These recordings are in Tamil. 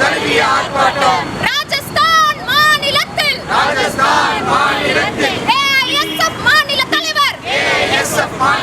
தழுவிய ஆர்ப்பாட்டம். ராஜஸ்தான் மாநிலத்தில். ராஜஸ்தான் மாநிலத்தில். மாநில தலைவர். மாநில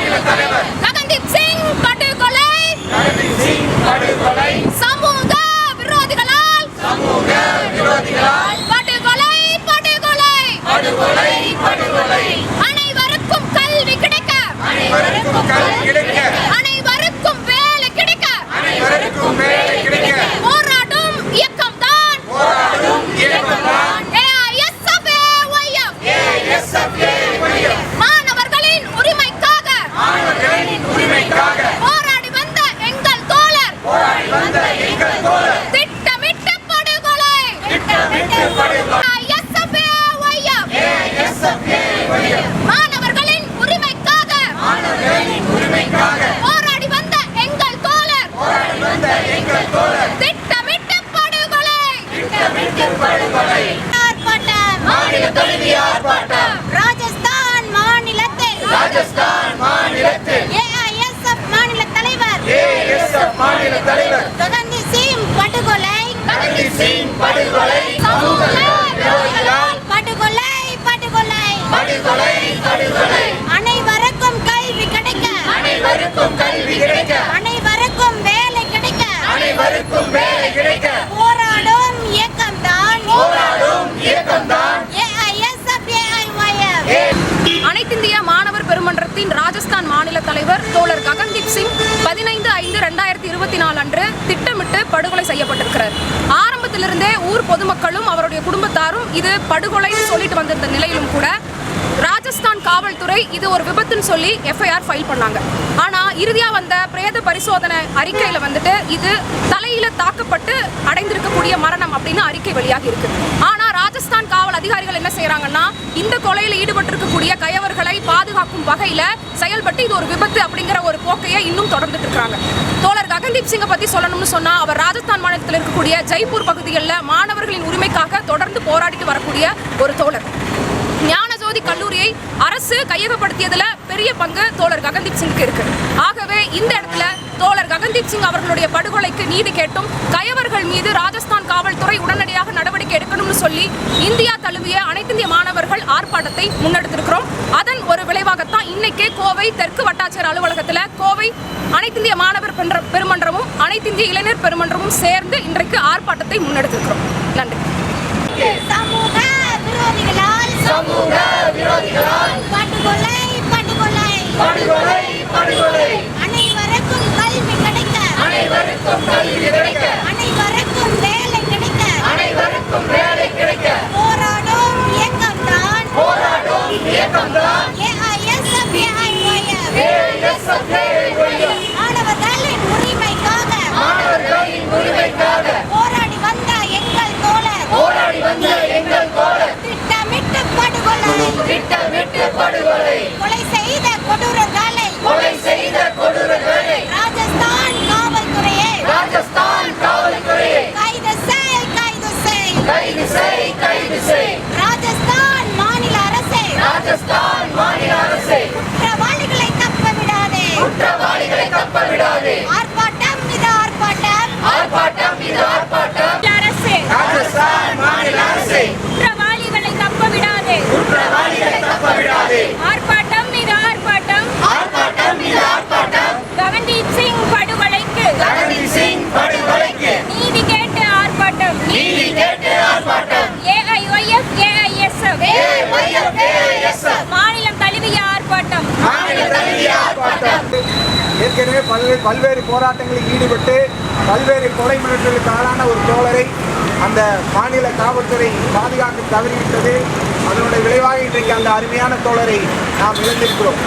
ஆர்ப்பாட்டம் மாநில தலைவி ஆர்ப்பாட்டம் ராஜஸ்தான் மாநிலத்தில் ராஜஸ்தான் மாநிலத்தில் ஏஐஎஸ்எஃப் மாநில தலைவர் மாநில சிங் படுகொலை. ரன்தீப் சிங் படுகொலை. சமூக மாநிலத்தின் ராஜஸ்தான் மாநில தலைவர் தோழர் ககன்தீப் சிங் பதினைந்து ஐந்து ரெண்டாயிரத்தி இருபத்தி நாலு அன்று திட்டமிட்டு படுகொலை செய்யப்பட்டிருக்கிறார். ஆரம்பத்திலிருந்தே ஊர் பொதுமக்களும் அவருடைய குடும்பத்தாரும் இது படுகொலைன்னு சொல்லிட்டு வந்திருந்த நிலையிலும் கூட ராஜஸ்தான் காவல்துறை இது ஒரு விபத்துன்னு சொல்லி எஃப்ஐஆர் ஃபைல் பண்ணாங்க. ஆனால் இறுதியாக வந்த பிரேத பரிசோதனை அறிக்கையில் வந்துட்டு இது தலையில் தாக்கப்பட்டு அடைந்திருக்கக்கூடிய மரணம் அப்படின்னு அறிக்கை வெளியாகி இருக்கு. ஆனால் ராஜஸ்தான் காவல் அதிகாரிகள் என்ன செய்கிறாங்கன்னா இந்த கொலையில் ஈடுபட்டிருக்கக்கூடிய கயவர்களை பாதுகாக்கும் வகையில் செயல்பட்டு இது ஒரு விபத்து அப்படிங்கிற ஒரு போக்கையை இன்னும் தொடர்ந்துட்டு இருக்காங்க. தோழர் ககன்தீப் சிங்கை பற்றி சொல்லணும்னு சொன்னால் அவர் ராஜஸ்தான் மாநிலத்தில் இருக்கக்கூடிய ஜெய்ப்பூர் பகுதிகளில் மாணவர்களின் உரிமைக்காக தொடர்ந்து போராடிட்டு வரக்கூடிய ஒரு தோழர். ஞான ஞானஜோதி கல்லூரியை அரசு கையகப்படுத்தியதுல பெரிய பங்கு தோழர் ககன்தீப் சிங்க்கு இருக்கு. ஆகவே இந்த இடத்துல தோழர் ககன்தீப் சிங் அவர்களுடைய படுகொலைக்கு நீதி கேட்டும் கயவர்கள் மீது ராஜஸ்தான் காவல்துறை உடனடியாக நடவடிக்கை எடுக்கணும்னு சொல்லி இந்தியா தழுவிய அனைத்திந்திய மாணவர்கள் ஆர்ப்பாட்டத்தை முன்னெடுத்திருக்கிறோம். அதன் ஒரு விளைவாகத்தான் இன்னைக்கே கோவை தெற்கு வட்டாட்சியர் அலுவலகத்தில் கோவை அனைத்திந்திய மாணவர் பென்ற- பெருமன்றமும் அனைத்திந்திய இளைஞர் பெருமன்றமும் சேர்ந்து இன்றைக்கு ஆர்ப்பாட்டத்தை முன்னெடுத்திருக்கிறோம். நன்றி. சமூக விரோதிகளா? அனைவருக்கும் மாநிலம் ஆர்ப்பாட்டம். மாநில தழுவிய ஆர்ப்பாட்டம். ஏற்கனவே பல்வேறு பல்வேறு போராட்டங்களில் ஈடுபட்டு பல்வேறு கொலை மிரட்டலுக்கு ஆளான ஒரு தோழரை அந்த மாநில காவல்துறை பாதுகாக்க தவறிவிட்டது. அதனுடைய விளைவாக இன்றைக்கு அந்த அருமையான தோழரை நாம் இழந்திருக்கிறோம்.